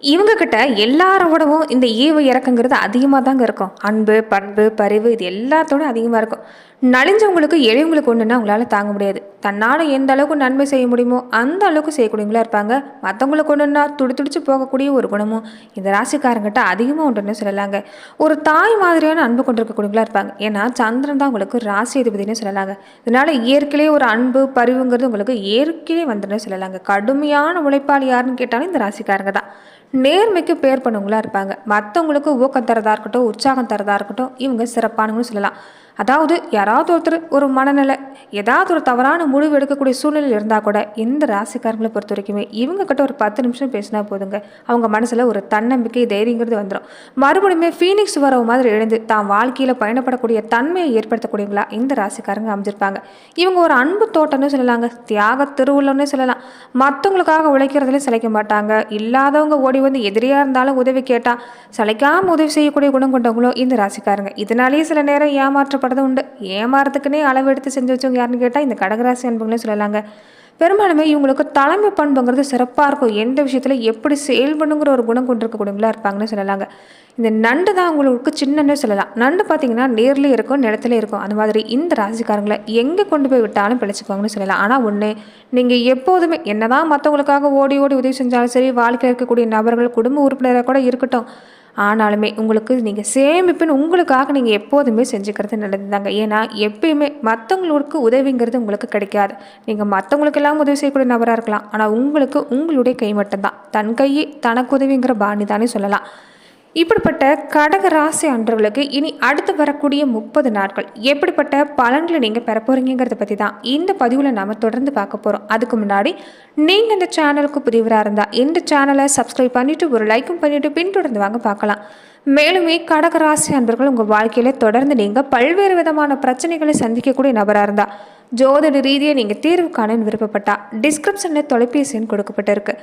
இவங்கக்கிட்ட எல்லாரோடவும் இந்த ஈவு இறக்கங்கிறது அதிகமாக தாங்க இருக்கும். அன்பு பண்பு பரிவு இது எல்லாத்தோட அதிகமாக இருக்கும். நலிஞ்சவங்களுக்கு எளியவங்களுக்கு ஒன்றுனா அவங்களால தாங்க முடியாது. தன்னால் எந்த அளவுக்கு நன்மை செய்ய முடியுமோ அந்த அளவுக்கு செய்யக்கூடியவங்களா இருப்பாங்க. மற்றவங்களுக்கு ஒன்றுனா துடி துடிச்சு போகக்கூடிய ஒரு குணமும் இந்த ராசிக்காரங்கிட்ட அதிகமாக உண்டுன்னு சொல்லலாங்க. ஒரு தாய் மாதிரியான அன்பு கொண்டிருக்கக்கூடியவங்களா இருப்பாங்க. ஏன்னா சந்திரன் தான் உங்களுக்கு ராசி அதிபதினு சொல்லலாங்க. இதனால் இயற்கையிலே ஒரு அன்பு பரிவுங்கிறது உங்களுக்கு இயற்கையிலே வந்துன்னு சொல்லலாங்க. கடுமையான உழைப்பாளி யாருன்னு கேட்டாலும் இந்த ராசிக்காரங்க தான். நேர்மைக்கு பேர் பண்ணவங்களா இருப்பாங்க. மற்றவங்களுக்கு ஊக்கம் தரதா இருக்கட்டும் உற்சாகம் தரதா இருக்கட்டும் இவங்க சிறப்பானவங்கன்னு சொல்லலாம். அதாவது யாராவது ஒருத்தர் ஒரு மனநிலை ஏதாவது ஒரு தவறான முடிவு எடுக்கக்கூடிய சூழ்நிலையில் இருந்தால் கூட இந்த ராசிக்காரங்களை பொறுத்த வரைக்குமே இவங்க கிட்ட ஒரு பத்து நிமிஷம் பேசினா போதுங்க. அவங்க மனசில் ஒரு தன்னம்பிக்கை தைரியங்கிறது வந்துடும் மறுபடியுமே ஃபீனிக்ஸ் வரவு மாதிரி எழுந்து தான் வாழ்க்கையில் பயணப்படக்கூடிய தன்மையை ஏற்படுத்தக்கூடியவங்களா இந்த ராசிக்காரங்க அமைஞ்சிருப்பாங்க. இவங்க ஒரு அன்பு தோட்டம்னு சொல்லலாங்க தியாக திருவுள்ளம்னு சொல்லலாம். மற்றவங்களுக்காக உழைக்கிறதுல சிலைக்க மாட்டாங்க. இல்லாதவங்க ஓடி வந்து எதிரியாக இருந்தாலும் உதவி கேட்டால் சிலைக்காமல் உதவி செய்யக்கூடிய குணம் கொண்டவங்களும் இந்த ராசிக்காரங்க. இதனாலேயே சில நேரம் கஷ்டப்படுறது உண்டு. ஏமாறதுக்குன்னே அளவு எடுத்து செஞ்சு வச்சவங்க யாருன்னு கேட்டால் இந்த கடகராசி அன்புங்களே சொல்லலாங்க. பெரும்பாலுமே இவங்களுக்கு தலைமை பண்புங்கிறது சிறப்பாக இருக்கும். எந்த விஷயத்தில் எப்படி செயல்படுங்கிற ஒரு குணம் கொண்டிருக்கக்கூடியவங்களா இருப்பாங்கன்னு சொல்லலாங்க. இந்த நண்டு தான் உங்களுக்கு சின்னன்னு சொல்லலாம். நண்டு பார்த்தீங்கன்னா நேர்லேயே இருக்கும் நிலத்துல இருக்கும். அந்த மாதிரி இந்த ராசிக்காரங்களை எங்கே கொண்டு போய் விட்டாலும் பிழைச்சிக்குவாங்கன்னு சொல்லலாம். ஆனால் ஒன்று நீங்கள் எப்போதுமே என்னதான் மற்றவங்களுக்காக ஓடி ஓடி உதவி செஞ்சாலும் சரி வாழ்க்கையில் இருக்கக்கூடிய நபர்கள் குடும்ப உறுப்பினராக கூட இருக்கட்டும் ஆனாலுமே உங்களுக்கு நீங்கள் சேமிப்புன்னு உங்களுக்காக நீங்கள் எப்போதுமே செஞ்சுக்கிறது நல்லது தாங்க ஏன்னா எப்பயுமே மற்றவங்களுக்கு உதவிங்கிறது உங்களுக்கு கிடைக்காது. நீங்கள் மற்றவங்களுக்கு எல்லாம் உதவி செய்யக்கூடிய நபராக இருக்கலாம். ஆனால் உங்களுக்கு உங்களுடைய கை மட்டும்தான். தன் கையே தனக்கு உதவிங்கிற பாணி தானே சொல்லலாம். இப்படிப்பட்ட கடக ராசி அன்றவர்களுக்கு இனி அடுத்து வரக்கூடிய முப்பது நாட்கள் எப்படிப்பட்ட பலன்களை நீங்கள் பெற போகிறீங்கிறத பற்றி தான் இந்த பதிவில் நாம் தொடர்ந்து பார்க்க போகிறோம் அதுக்கு முன்னாடி நீங்கள் இந்த சேனலுக்கு புதியவராக இருந்தால் இந்த சேனலை சப்ஸ்கிரைப் பண்ணிவிட்டு ஒரு லைக்கும் பண்ணிவிட்டு பின்தொடர்ந்து வாங்க பார்க்கலாம். மேலுமே கடகராசி அன்பர்கள் உங்கள் வாழ்க்கையில் தொடர்ந்து நீங்கள் பல்வேறு விதமான பிரச்சனைகளை சந்திக்கக்கூடிய நபராக இருந்தால் ஜோதிட ரீதியாக நீங்கள் தீர்வு காணன்னு விருப்பப்பட்டா டிஸ்கிரிப்ஷனில் தொலைபேசி எண் கொடுக்கப்பட்டிருக்கு.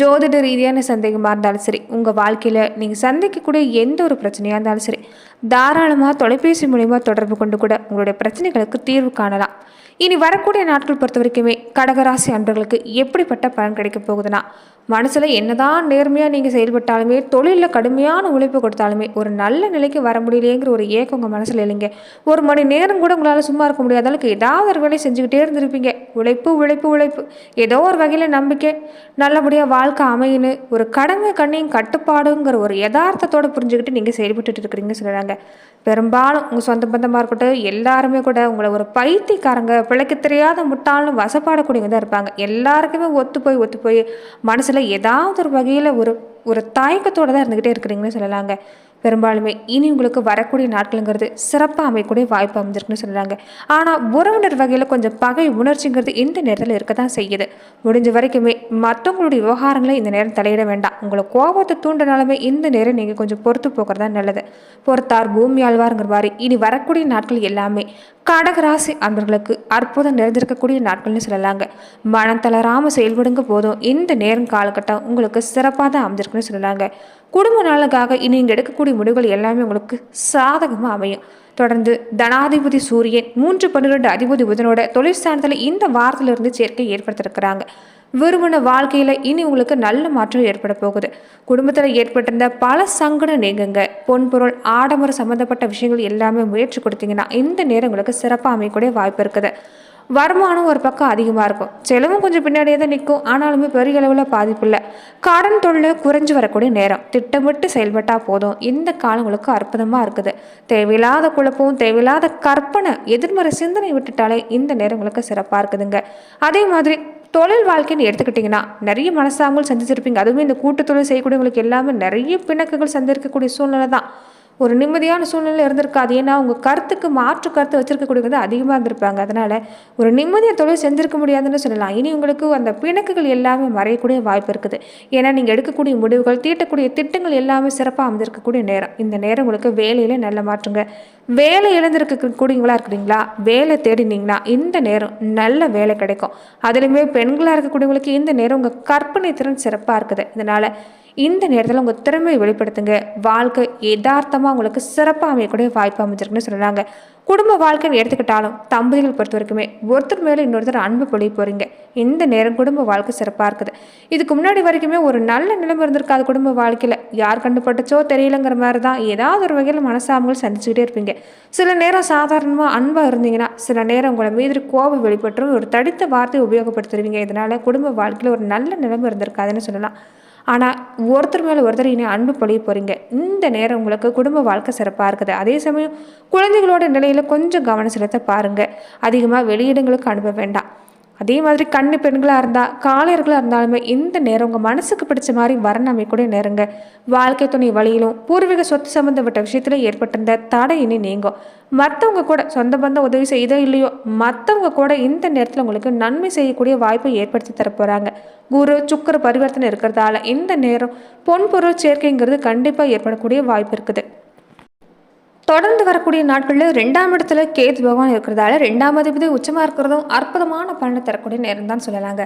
ஜோதிட ரீதியான சந்தேகமாக இருந்தாலும் சரி உங்கள் வாழ்க்கையில் நீங்கள் சந்திக்கக்கூடிய எந்த ஒரு பிரச்சனையாக இருந்தாலும் சரி தாராளமாக தொலைபேசி மூலிமா தொடர்பு கொண்டு கூட உங்களுடைய பிரச்சனைகளுக்கு தீர்வு காணலாம். இனி வரக்கூடிய நாட்கள் பொறுத்த வரைக்குமே கடகராசி அன்பர்களுக்கு எப்படிப்பட்ட பலன் கிடைக்க போகுதுன்னா மனசில் என்னதான் நேர்மையாக நீங்கள் செயல்பட்டாலுமே தொழிலில் கடுமையான உழைப்பு கொடுத்தாலுமே ஒரு நல்ல நிலைக்கு வர முடியலையேங்கிற ஒரு ஏக்கம் உங்கள் மனசில் இல்லைங்க. ஒரு மணி நேரம் கூட உங்களால் சும்மா இருக்க முடியாத அளவுக்கு ஏதாவது ஒரு வேலையை செஞ்சுக்கிட்டே இருந்திருப்பீங்க. உழைப்பு உழைப்பு உழைப்பு. ஏதோ ஒரு வகையில் நம்பிக்கை. நல்லபடியாக வாழ்க்கை அமையின்னு ஒரு கடமை கண்ணையும் கட்டுப்பாடுங்கிற ஒரு யதார்த்தத்தோடு புரிஞ்சுக்கிட்டு நீங்கள் செயல்பட்டுட்டு இருக்கிறீங்க சொல்கிறாங்க பெரும்பாலும் உங்கள் சொந்த பந்தமாக இருக்கட்டும் எல்லாருமே கூட உங்களை ஒரு பைத்தியக்காரங்க பிழைக்க தெரியாத முட்டாளும் வசப்பாடக்கூடியவங்க தான் இருப்பாங்க. எல்லாருக்குமே ஒத்து போய் ஒத்து போய் மனசில் ஏதாவது ஒரு வகையில் ஒரு ஒரு தயக்கத்தோடு தான் இருந்துக்கிட்டே இருக்கிறீங்கன்னு சொல்லலாங்க. பெரும்பாலுமே இனி உங்களுக்கு வரக்கூடிய நாட்களுங்கிறது சிறப்பாக அமையக்கூடிய வாய்ப்பு அமைஞ்சிருக்குன்னு சொல்கிறாங்க ஆனால் உறவினர் வகையில் கொஞ்சம் பகை உணர்ச்சிங்கிறது இந்த நேரத்தில் இருக்க தான் செய்யுது. முடிஞ்ச வரைக்குமே மற்றவங்களுடைய விவகாரங்களை இந்த நேரம் தலையிட வேண்டாம். உங்களை கோபத்தை தூண்டினாலுமே இந்த நேரம் நீங்கள் கொஞ்சம் பொறுத்து போகிறதா நல்லது. பொறுத்தார் பூமி ஆழ்வாருங்கிற மாதிரி இனி வரக்கூடிய நாட்கள் எல்லாமே கடகராசி அன்பர்களுக்கு அற்புதம் நிறைந்திருக்கக்கூடிய நாட்கள்னு சொல்லலாங்க. மனம் தளராமல் செயல்படுங்க போதும். இந்த நேரம் காலகட்டம் உங்களுக்கு சிறப்பாக தான் அமைஞ்சிருக்குன்னு சொல்லலாங்க. குடும்ப நலனுக்காக இனி இங்கே எடுக்கக்கூடிய முடிவுகள் எல்லாமே உங்களுக்கு சாதகமாக அமையும். தொடர்ந்து தனாதிபதி சூரியன் மூன்று பன்னிரெண்டு அதிபதி புதனோட தொழிற்ஸ்தானத்தில் இந்த வாரத்திலிருந்து சேர்க்கை ஏற்படுத்திருக்கிறாங்க. விரும்பின வாழ்க்கையில் இனி உங்களுக்கு நல்ல மாற்றம் ஏற்பட போகுது. குடும்பத்தில் ஏற்பட்டிருந்த பல சங்கடம் நீங்குங்க பொன்பொருள் ஆடம்பரம் சம்மந்தப்பட்ட விஷயங்கள் எல்லாமே முயற்சி கொடுத்தீங்கன்னா இந்த நேரம் உங்களுக்கு சிறப்பாக அமையக்கூடிய வாய்ப்பு இருக்குது. வருமானம் ஒரு பக்கம் அதிகமாக இருக்கும். செலவும் கொஞ்சம் பின்னாடியே தான் நிற்கும். ஆனாலுமே பெரிய அளவில் பாதிப்பு இல்லை. கடன் தொழில் குறைஞ்சு வரக்கூடிய நேரம். திட்டமிட்டு செயல்பட்டால் போதும். இந்த காலங்களுக்கு அற்புதமாக இருக்குது. தேவையில்லாத குழப்பம் தேவையில்லாத கற்பனை எதிர்மறை சிந்தனை விட்டுட்டாலே இந்த நேரங்களுக்கு சிறப்பாக இருக்குதுங்க. அதே மாதிரி தொழில் வாழ்க்கைன்னு எடுத்துக்கிட்டிங்கன்னா நிறைய மனசாங்கல் சந்திச்சிருப்பீங்க. அதுவுமே இந்த கூட்டு தொழில் செய்யக்கூடியவங்களுக்கு எல்லாமே நிறைய பிணக்குகள் சந்திருக்கக்கூடிய சூழ்நிலை தான். ஒரு நிம்மதியான சூழ்நிலை இருந்திருக்காது. ஏன்னா உங்கள் கருத்துக்கு மாற்று கருத்து வச்சுருக்கக்கூடியவங்க அதிகமாக இருந்திருப்பாங்க. அதனால் ஒரு நிம்மதியை தொழில் செஞ்சுருக்க முடியாதுன்னு சொல்லலாம். இனி உங்களுக்கு அந்த பிணக்குகள் எல்லாமே மறையக்கூடிய வாய்ப்பு இருக்குது. ஏன்னா நீங்கள் எடுக்கக்கூடிய முடிவுகள் தீட்டக்கூடிய திட்டங்கள் எல்லாமே சிறப்பாக அமைந்திருக்கக்கூடிய நேரம். இந்த நேரம் உங்களுக்கு வேலையில் நல்ல மாற்றுங்க. வேலை இழந்திருக்கக்கூடியவங்களா இருக்கிறீங்களா? வேலை தேடினீங்கன்னா இந்த நேரம் நல்ல வேலை கிடைக்கும். அதுலேயுமே பெண்களாக இருக்கக்கூடியவங்களுக்கு இந்த நேரம் உங்கள் கற்பனை திறன் சிறப்பாக இருக்குது. இதனால் இந்த நேரத்தில் உங்கள் திறமையை வெளிப்படுத்துங்க. வாழ்க்கை யதார்த்தமாக உங்களுக்கு சிறப்பாக அமையக்கூடிய வாய்ப்பு அமைஞ்சிருக்குன்னு சொல்கிறாங்க குடும்ப வாழ்க்கைன்னு எடுத்துக்கிட்டாலும் தம்பதிகள் பொறுத்த வரைக்குமே ஒருத்தர் மேலே இன்னொருத்தர் அன்பு பொழிய போகிறீங்க இந்த நேரம் குடும்ப வாழ்க்கை சிறப்பாக இருக்குது. இதுக்கு முன்னாடி வரைக்குமே ஒரு நல்ல நிலைமை இருந்திருக்காது குடும்ப வாழ்க்கையில். யார் கண்டுபட்டுச்சோ தெரியலங்கிற மாதிரி தான் ஏதாவது ஒரு வகையில் மனசாமங்கள் சந்திச்சுக்கிட்டே இருப்பீங்க. சில நேரம் சாதாரணமாக அன்பாக இருந்தீங்கன்னா சில நேரம் உங்களை மீது கோபம் வெளிப்பட்டு ஒரு தடித்த வார்த்தையை உபயோகப்படுத்துருவீங்க. இதனால் குடும்ப வாழ்க்கையில் ஒரு நல்ல நிலைமை இருந்திருக்காதுன்னு சொல்லலாம். ஆனால் ஒருத்தர் மேலே ஒருத்தர் இனி அன்பு பொழிய போகிறீங்க இந்த நேரம் உங்களுக்கு குடும்ப வாழ்க்கை சிறப்பாக இருக்குது. அதே சமயம் குழந்தைகளோட நிலையில் கொஞ்சம் கவனம் செலுத்த பாருங்கள் அதிகமாக வெளியிடங்களுக்கு அனுப்ப வேண்டாம். அதே மாதிரி கண்ணு பெண்களாக இருந்தால் காளையர்களாக இருந்தாலுமே இந்த நேரம் உங்கள் மனசுக்கு பிடிச்ச மாதிரி வரணும் அமைக்கூடிய நேரங்க. வாழ்க்கை துணை வழியிலும் பூர்வீக சொத்து சம்மந்தப்பட்ட விஷயத்தில் ஏற்பட்டிருந்த தடை இனி நீங்கும். மற்றவங்க கூட சொந்த பந்தம் உதவி செய்தோ இல்லையோ மற்றவங்க கூட இந்த நேரத்தில் உங்களுக்கு நன்மை செய்யக்கூடிய வாய்ப்பை ஏற்படுத்தி தரப்போகிறாங்க குரு சுக்கர பரிவர்த்தனை இருக்கிறதால இந்த நேரம் பொன் பொருள் சேர்க்கைங்கிறது கண்டிப்பாக ஏற்படக்கூடிய வாய்ப்பு இருக்குது. தொடர்ந்து வரக்கூடிய நாட்களில் ரெண்டாம் இடத்துல கேது பகவான் இருக்கிறதால ரெண்டாம் அதிபதி உச்சமாக இருக்கிறதும் அற்புதமான பலனை தரக்கூடிய நேரம் தான் சொல்லலாங்க.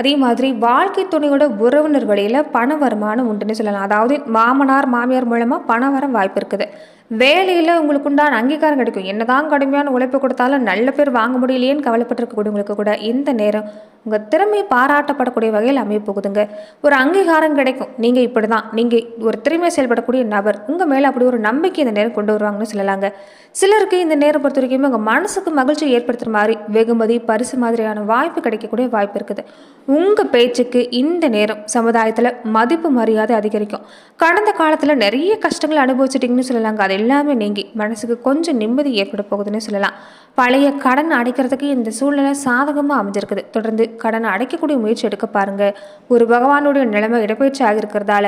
அதே மாதிரி வாழ்க்கை துணையோட உறவினர் வழியில் பண வருமானம் உண்டுன்னு சொல்லலாம். அதாவது மாமனார் மாமியார் மூலமாக பணம் வர வாய்ப்பு இருக்குது. வேலையில் உங்களுக்கு உண்டான அங்கீகாரம் கிடைக்கும். என்னதான் கடுமையான உழைப்பு கொடுத்தாலும் நல்ல பேர் வாங்க முடியலையேன்னு கவலைப்பட்டிருக்கக்கூடியவங்களுக்கு கூட இந்த நேரம் உங்கள் திறமை பாராட்டப்படக்கூடிய வகையில் அமைய போகுதுங்க. ஒரு அங்கீகாரம் கிடைக்கும். நீங்கள் இப்படி தான் நீங்கள் ஒரு திறமை செயல்படக்கூடிய நபர். உங்கள் மேலே அப்படி ஒரு நம்பிக்கை இந்த நேரம் கொண்டு வருவாங்கன்னு சொல்லலாங்க. சிலருக்கு இந்த நேரம் பொறுத்த வரைக்கும் உங்கள் மனசுக்கு மகிழ்ச்சி ஏற்படுத்துகிற மாதிரி வெகுமதி பரிசு மாதிரியான வாய்ப்பு கிடைக்கக்கூடிய வாய்ப்பு இருக்குது. உங்கள் பேச்சுக்கு இந்த நேரம் சமுதாயத்தில் மதிப்பு மரியாதை அதிகரிக்கும். கடந்த காலத்தில் நிறைய கஷ்டங்களை அனுபவிச்சிட்டிங்கன்னு சொல்லலாங்க. அதை எல்லாமே நீங்கி மனசுக்கு கொஞ்சம் நிம்மதி ஏற்பட போகுதுன்னு சொல்லலாம். பழைய கடன் அடைக்கிறதுக்கு இந்த சூழ்நிலை சாதகமாக அமைஞ்சிருக்குது. தொடர்ந்து கடன் அடைக்கக்கூடிய முயற்சி எடுக்க பாருங்க. ஒரு பகவானுடைய நிலைமை இடப்பெயர்ச்சி ஆகிருக்கிறதால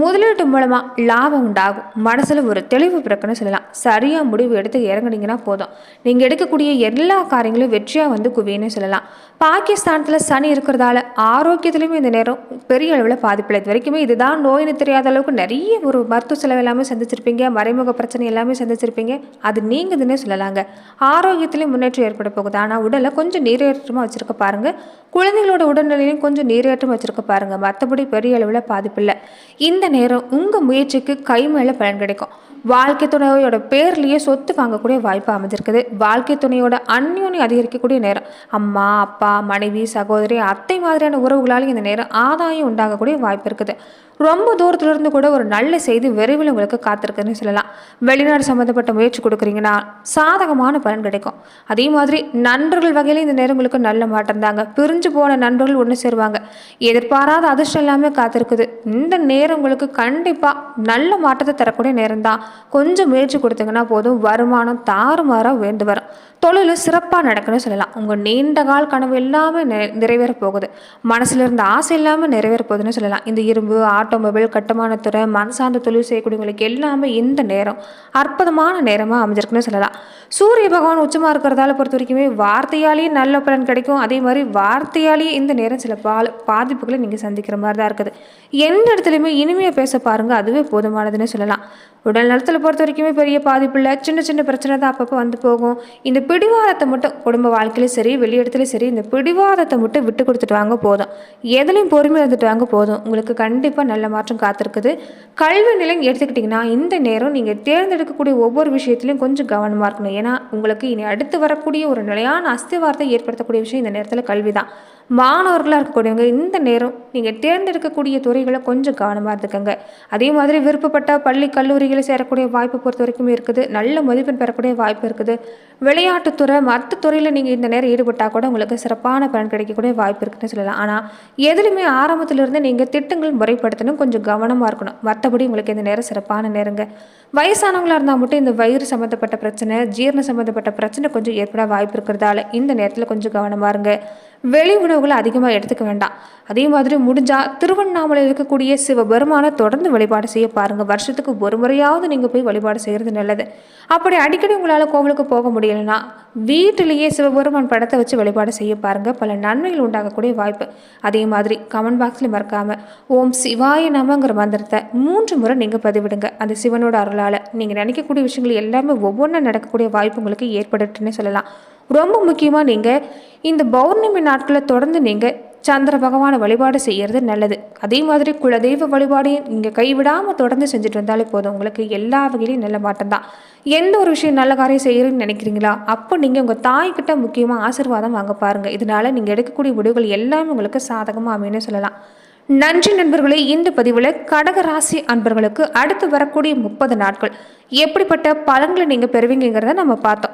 முதலீட்டு மூலமாக லாபம் உண்டாகும். மனசில் ஒரு தெளிவு பிறக்குன்னு சொல்லலாம். சரியாக முடிவு எடுத்து இறங்குனீங்கன்னா போதும். நீங்கள் எடுக்கக்கூடிய எல்லா காரியங்களும் வெற்றியாக வந்து குவியன்னு சொல்லலாம். பாகிஸ்தானத்தில் சனி இருக்கிறதால ஆரோக்கியத்துலேயுமே இந்த நேரம் பெரிய அளவில் பாதிப்பில்லை. இது வரைக்குமே இதுதான் நோயின்னு தெரியாத அளவுக்கு நிறைய ஒரு மருத்துவ செலவு எல்லாமே சந்திச்சிருப்பீங்க. மறைமுக பிரச்சனை எல்லாமே சந்திச்சிருப்பீங்க. அது நீங்குதுன்னே சொல்லலாங்க. ஆரோக்கியத்திலையும் முன்னேற்றம் ஏற்பட போகுது. ஆனால் உடலை கொஞ்சம் நீரேற்றமாக வச்சுருக்க பாருங்க. குழந்தைகளோட உடல்நிலையும் கொஞ்சம் நீரேற்றம் வச்சுருக்க பாருங்க. மற்றபடி பெரிய அளவில் பாதிப்பில்லை இந்த நேரம் உங்கள் முயற்சிக்கு கை மேலே பலன் கிடைக்கும். வாழ்க்கை துணையோட பேர்லேயே சொத்து வாங்கக்கூடிய வாய்ப்பு அமைஞ்சிருக்குது. வாழ்க்கை துணையோட அந்யோன்யம் அதிகரிக்கக்கூடிய நேரம். அம்மா அப்பா மனைவி சகோதரி அத்தை மாதிரியான உறவுகளால் இந்த நேரம் ஆதாயம் உண்டாகக்கூடிய வாய்ப்பு இருக்குது. ரொம்ப தூரத்துல இருந்து கூட ஒரு நல்ல செய்தி விரைவில் உங்களுக்கு காத்திருக்குதுன்னு சொல்லலாம். வெளிநாடு சம்மந்தப்பட்ட முயற்சி கொடுக்குறீங்கன்னா சாதகமான பலன் கிடைக்கும். அதே மாதிரி நண்பர்கள் வகையில் இந்த நேரம் உங்களுக்கு நல்ல மாற்றம் தாங்க. பிரிஞ்சு போன நண்பர்கள் ஒன்று சேருவாங்க. எதிர்பாராத அதிர்ஷ்டம் எல்லாமே காத்திருக்குது. இந்த நேரம் உங்களுக்கு கண்டிப்பாக நல்ல மாற்றத்தை தரக்கூடிய நேரம் தான் கொஞ்சம் முயற்சி கொடுத்தீங்கன்னா போதும். வருமானம் தாறுமாறாக உயர்ந்து வரும். தொழில் சிறப்பாக நடக்குன்னு சொல்லலாம். உங்கள் நீண்ட கால கனவு எல்லாமே நிறைவேற போகுது. மனசில் இருந்த ஆசை எல்லாமே நிறைவேற போகுதுன்னு சொல்லலாம். இந்த இரும்பு ஆட்டோமொபைல் கட்டுமானத்துறை துறை சார்ந்த தொழில் செய்யக்கூடியவங்களுக்கு எல்லாமே இந்த நேரம் அற்புதமான நேரமாக அமைஞ்சிருக்குன்னு சொல்லலாம். சூரிய பகவான் உச்சமாக இருக்கிறதால பொறுத்த வரைக்குமே வார்த்தையாலேயே நல்ல பலன் கிடைக்கும். அதே மாதிரி வார்த்தையாலேயே இந்த நேரம் சில பால் பாதிப்புகளை நீங்கள் சந்திக்கிற மாதிரி தான் இருக்குது. எந்த இடத்துலையுமே இனிமையாக பேச பாருங்கள் அதுவே போதுமானதுன்னு சொல்லலாம். உடல் நலத்தில் பொறுத்த வரைக்குமே பெரிய பாதிப்பு இல்லை. சின்ன சின்ன பிரச்சனை தான் அப்பப்போ வந்து போகும். இந்த பிடிவாதத்தை மட்டும் குடும்ப வாழ்க்கையிலும் சரி வெளியிடத்துலையும் சரி இந்த பிடிவாதத்தை மட்டும் விட்டு கொடுத்துட்டு வாங்க போதும். எதுலையும் பொறுமை இருந்துட்டு வாங்க போதும். உங்களுக்கு கண்டிப்பாக நல்ல மாற்றம் காத்திருக்குது. கல்வி நிலையம் எடுத்துக்கிட்டிங்கன்னா இந்த நேரம் நீங்கள் தேர்ந்தெடுக்கக்கூடிய ஒவ்வொரு விஷயத்துலையும் கொஞ்சம் கவனமாக இருக்கணும். ஏன்னா உங்களுக்கு இனி அடுத்து வரக்கூடிய ஒரு நிலையான அஸ்திவாரத்தை ஏற்படுத்தக்கூடிய விஷயம் இந்த நேரத்தில் கல்வி தான் மாணவர்களாக இருக்கக்கூடியவங்க இந்த நேரம் நீங்கள் தேர்ந்தெடுக்கக்கூடிய துறைகளை கொஞ்சம் கவனமாக இருந்துக்கங்க. அதே மாதிரி விருப்பப்பட்ட பள்ளி கல்லூரிகளை சேரக்கூடிய வாய்ப்பு பொறுத்த வரைக்கும் இருக்குது. நல்ல மதிப்பெண் பெறக்கூடிய வாய்ப்பு இருக்குது. விளையாட்டுத்துறை மற்ற துறையில் நீங்கள் இந்த நேரம் ஈடுபட்டால் கூட உங்களுக்கு சிறப்பான பலன் கிடைக்கக்கூடிய வாய்ப்பு இருக்குதுன்னு சொல்லலாம். ஆனால் எதுலையுமே ஆரம்பத்திலிருந்து நீங்கள் திட்டங்கள் முறைப்படுத்தணும் கொஞ்சம் கவனமாக இருக்கணும். மற்றபடி உங்களுக்கு இந்த நேரம் சிறப்பான நேரங்க. வயசானவங்களாக இருந்தால் மட்டும் இந்த வயிறு சம்மந்தப்பட்ட பிரச்சனை ஜீரண சம்மந்தப்பட்ட பிரச்சனை கொஞ்சம் ஏற்பட வாய்ப்பு இருக்கிறதால இந்த நேரத்தில் கொஞ்சம் கவனமாக இருங்க. வெளி உணவுகளை அதிகமாக எடுத்துக்க வேண்டாம். அதே மாதிரி முடிஞ்சால் திருவண்ணாமலையில் இருக்கக்கூடிய சிவபெருமானை தொடர்ந்து வழிபாடு செய்ய பாருங்கள் வருஷத்துக்கு ஒரு முறையாவது நீங்கள் போய் வழிபாடு செய்கிறது நல்லது. அப்படி அடிக்கடி உங்களால் கோவிலுக்கு போக முடியலன்னா வீட்டிலேயே சிவபெருமான் படத்தை வச்சு வழிபாடு செய்ய பாருங்கள் பல நன்மைகள் உண்டாகக்கூடிய வாய்ப்பு. அதே மாதிரி கமெண்ட் பாக்ஸில் மறக்காமல் ஓம் சிவாய நமங்கிற மந்திரத்தை மூன்று முறை நீங்கள் பதிவிடுங்க. அந்த சிவனோட அருளால் நீங்கள் நினைக்கக்கூடிய விஷயங்கள் எல்லாமே ஒவ்வொன்றா நடக்கக்கூடிய வாய்ப்பு உங்களுக்கு ஏற்படுட்டுன்னு சொல்லலாம். ரொம்ப முக்கியமாக நீங்கள் இந்த பௌர்ணமி நாட்களை தொடர்ந்து நீங்கள் சந்திர பகவானை வழிபாடு செய்கிறது நல்லது. அதே மாதிரி குலதெய்வ வழிபாடையும் நீங்கள் கைவிடாமல் தொடர்ந்து செஞ்சுட்டு வந்தாலே போதும். உங்களுக்கு எல்லா வகையிலையும் நல்ல மாட்டம்தான் எந்த ஒரு விஷயம் நல்ல காரியம் செய்கிறேன்னு நினைக்கிறீங்களா? அப்போ நீங்கள் உங்கள் தாய்கிட்ட முக்கியமாக ஆசீர்வாதம் வாங்க பாருங்கள் இதனால் நீங்கள் எடுக்கக்கூடிய முடிவுகள் எல்லாமே உங்களுக்கு சாதகமாக அமைன்னு சொல்லலாம். நன்றி நண்பர்களே இந்த பதிவில் கடக ராசி அன்பர்களுக்கு அடுத்து வரக்கூடிய முப்பது நாட்கள் எப்படிப்பட்ட பலன்களை நீங்கள் பெறுவீங்கிறத நம்ம பார்த்தோம்.